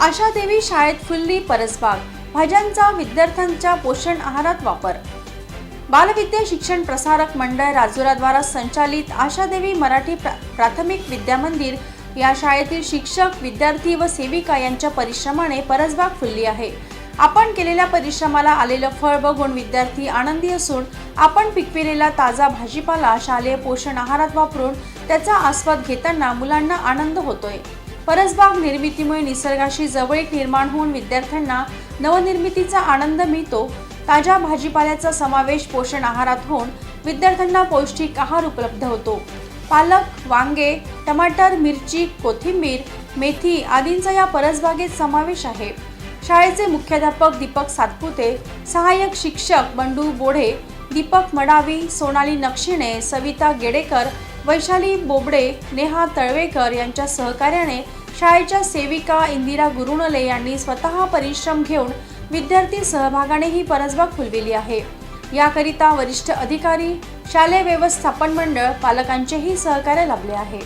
आशा देवी शाळेत फुलली परसबाग. भाज्यांचा विद्यार्थ्यांच्या पोषण आहारात वापर. बालविद्या शिक्षण प्रसारक मंडळ राजुराद्वारा संचालित आशादेवी मराठी प्रा- प्राथमिक विद्यामंदिर या शाळेतील शिक्षक विद्यार्थी व सेविका यांच्या परिश्रमाने परसबाग फुलली आहे. आपण केलेल्या परिश्रमाला आलेलं फळ बघून विद्यार्थी आनंदी असून आपण पिकविलेला ताजा भाजीपाला शालेय पोषण आहारात वापरून त्याचा आस्वाद घेताना मुलांना आनंद होतोय. परसबाग निर्मितीमुळे निसर्गाशी जवळीक निर्माण होऊन विद्यार्थ्यांना नवनिर्मितीचा आनंद मिळतो. ताज्या भाजीपाल्याचा समावेश पोषण आहारात होऊन विद्यार्थ्यांना पौष्टिक आहार उपलब्ध होतो. पालक वांगे टमाटर मिरची कोथिंबीर मेथी आदींचा या परसबागेत समावेश आहे. शाळेचे मुख्याध्यापक दीपक सातपुते सहाय्यक शिक्षक बंडू बोढे दीपक मडावी सोनाली नक्षिणे सविता गेडेकर वैशाली बोबडे नेहा तळवेकर यांच्या सहकार्याने शाळेच्या सेविका इंदिरा गुरुणले यांनी स्वतः परिश्रम घेऊन विद्यार्थी सहभागाने ही परसबाग फुलविली आहे. याकरिता वरिष्ठ अधिकारी शालेय व्यवस्थापन मंडळ पालकांचेही सहकार्य लाभले आहे.